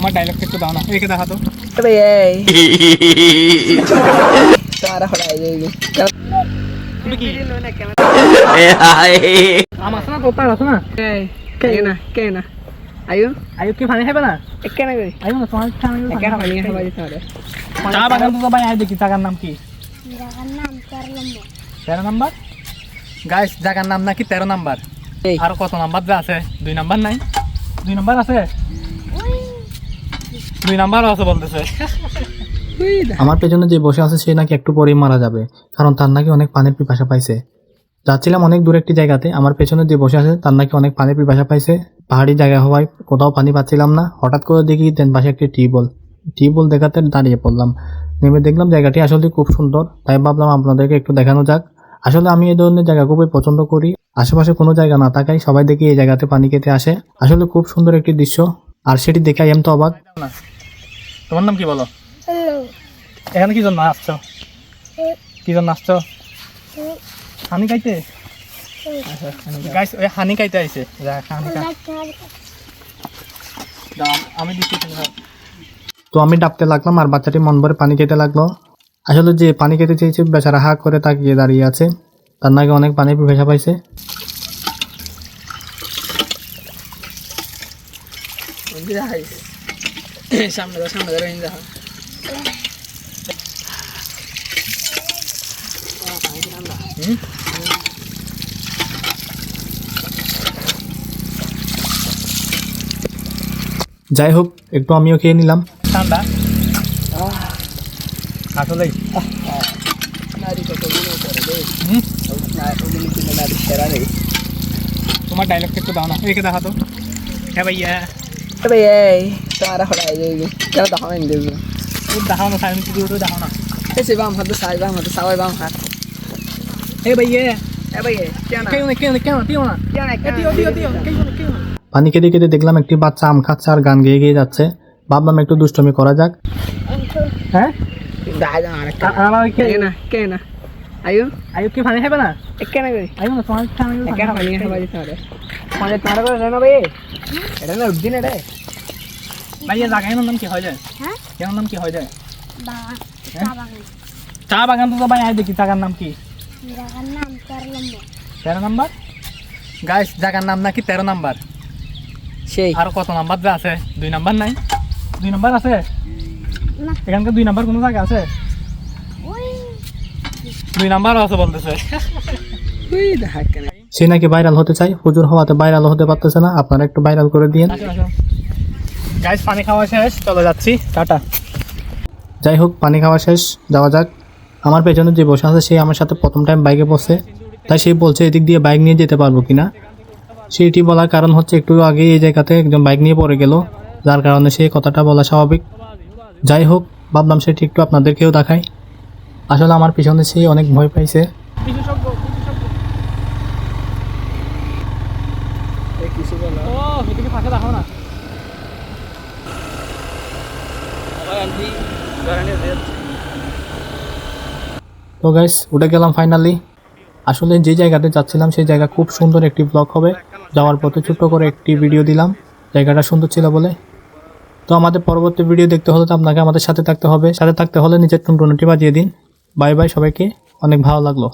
তোমার ডায়লগটা একটু দাও না একে দেখা তো তবে এই তুমি কি Eh, ay. আম আছে না তোর তার আছে না এই কে না আয়ু আয়ু কি পানি খাবে না একে না আয়ু না তোমার খাবে একে হানি খাবার দিতে চা বাগান তো ভাই আয় দেখি জায়গার নাম কি জায়গার নাম তেরলম্ব তেরো নাম্বার গাইস জায়গার নাম নাকি তেরো নাম্বার এই আর কত নাম্বার যে আছে দুই নাম্বার নাই দুই নাম্বার আছে দুই নাম্বারও আছে বলতেছে। আমার পেছনে যে বসে আছে, সে নাকি একটু পরেই মারা যাবে, কারণ তার নাকি অনেক পানির পিপাসা পাইছে। যাচ্ছিলাম অনেক দূর একটি জায়গাতে, আমার পেছনে যে বসে আছে, তার নাকি অনেক পানির পিপাসা পাইছে। পাহাড়ি জায়গা হওয়ায় কোথাও পানি পাচ্ছিলাম না। হঠাৎ করে দেখি দেন পাশে একটি টিউবওয়েল। টিউবওয়েল দেখাতে দাঁড়িয়ে পড়লাম। নেমে দেখলাম জায়গাটি আসলে খুব সুন্দর। তাই ভাবলাম আপনাদেরকে একটু দেখানো যাক। আসলে আমি এই ধরনের জায়গা খুবই পছন্দ করি। আশেপাশে কোনো জায়গা না থাকায় সবাই দেখি এই জায়গাতে পানি খেতে আসে। আসলে খুব সুন্দর একটি দৃশ্য। আর সেটি দেখে আমি তো অবাক। তোমার নাম কি বলো? এখানে কি জন্য আসছো? কি জন্য আসছো? হানি খাইতে? গাইস ওই হানি খাইতে আইছে। আমি দিচ্ছি তো আমি ডাকতে লাগলাম আর বাচ্চাটি মন ভরে পানি খেতে লাগল। আসলে যে পানি খেতে চেয়েছে বেচারা হা করে তাকিয়ে দাঁড়িয়ে আছে। তার নাকি অনেক পানির পিপাসা পাইছে। দিদা হাই সামনে দাও সামনে দাও রহিন্দা যাই হোক একটু আমিও খেয়ে নিলাম। ঠান্ডা? আসলেই। হুম? তোমার ডায়লগটা একটু দাও না। একে দেখা তো। হ্যাঁ ভাইয়া। তবে এই কেন দেব দেখাও না সাইন দেখাও না। বাম হাত সাই বাম হাত সাই বাম হাত। এ। ভাই কেন কেন এ পানি খেতে খেতে দেখলাম একটি বাচ্চা আম খাচ্ছে আর গান গেয়ে গিয়ে যাচ্ছে। ভাবলাম একটু দুষ্টমি করা যাক। হ্যাঁ? কে? না কে না। আয়ু? আয়ু কি পানি খাবে না? একে না কই আয়ু না তোমার তারা করে না ভাই? এটা না উদ্দিন ভাইয়া জায়গার নাম কি হয় যায় হ্যাঁ? কেন নাম কি হয় যায় বাগান হ্যাঁ? চা বাগান। চা বাগান তো ভাই দেখি জায়গার নাম কি? জায়গার নাম তেরো নাম্বার। গাইস জায়গার নাম নাকি তেরো নাম্বার? সেই। আর কত নাম্বার যে আছে? দুই নাম্বার নাই? দুই নাম্বার আছে? না। এখানকার দুই নাম্বার কোনো জায়গা আছে? ওই। দুই নাম্বারও আছে বলতেছে। ওই দেখা কেন সে নাকি ভাইরাল হতে চাই হুজুর হওয়াতে ভাইরাল হতে পারতেছে না। আপনারা একটু ভাইরাল করে দিন গাইস পানি খাওয়া শেষ চলে যাচ্ছি। টাটা। যাই হোক পানি খাওয়া শেষ যাওয়া যাক। আমার পেছনে যে বসে আছে সে আমার সাথে প্রথম টাইম বাইকে বসে। তাই সে বলছে এদিক দিয়ে বাইক নিয়ে যেতে পারব কিনা? সেটি বলার কারণ হচ্ছে একটু আগে এই জায়গাতে একজন বাইক নিয়ে পড়ে গেল। যার কারণে সে কথাটা বলা স্বাভাবিক। যাই হোক ভাবলাম সেটি একটু আপনাদেরকেও দেখাই। আসলে আমার পিছনে সে অনেক ভয় পাইছে বিশেষজ্ঞ এই কিছু বলো ও এদিকে ফাঁকে দেখো না। আন্টি ধরনের রেল তো গাইস উঠে গেলাম ফাইনালি আসলে যে জায়গাতে যাচ্ছিলাম সেই জায়গা খুব সুন্দর একটি ব্লগ হবে। যাওয়ার পথে ছোট্ট করে একটি ভিডিও দিলাম। জায়গাটা সুন্দর ছিল বলে। তো আমাদের পরবর্তী ভিডিও দেখতে হলে তো আপনাকে আমাদের সাথে থাকতে হবে। সাথে থাকতে হলে নিজের টুনটুনিটি বাজিয়ে দিন। বাই বাই সবাইকে। অনেক ভালো লাগল।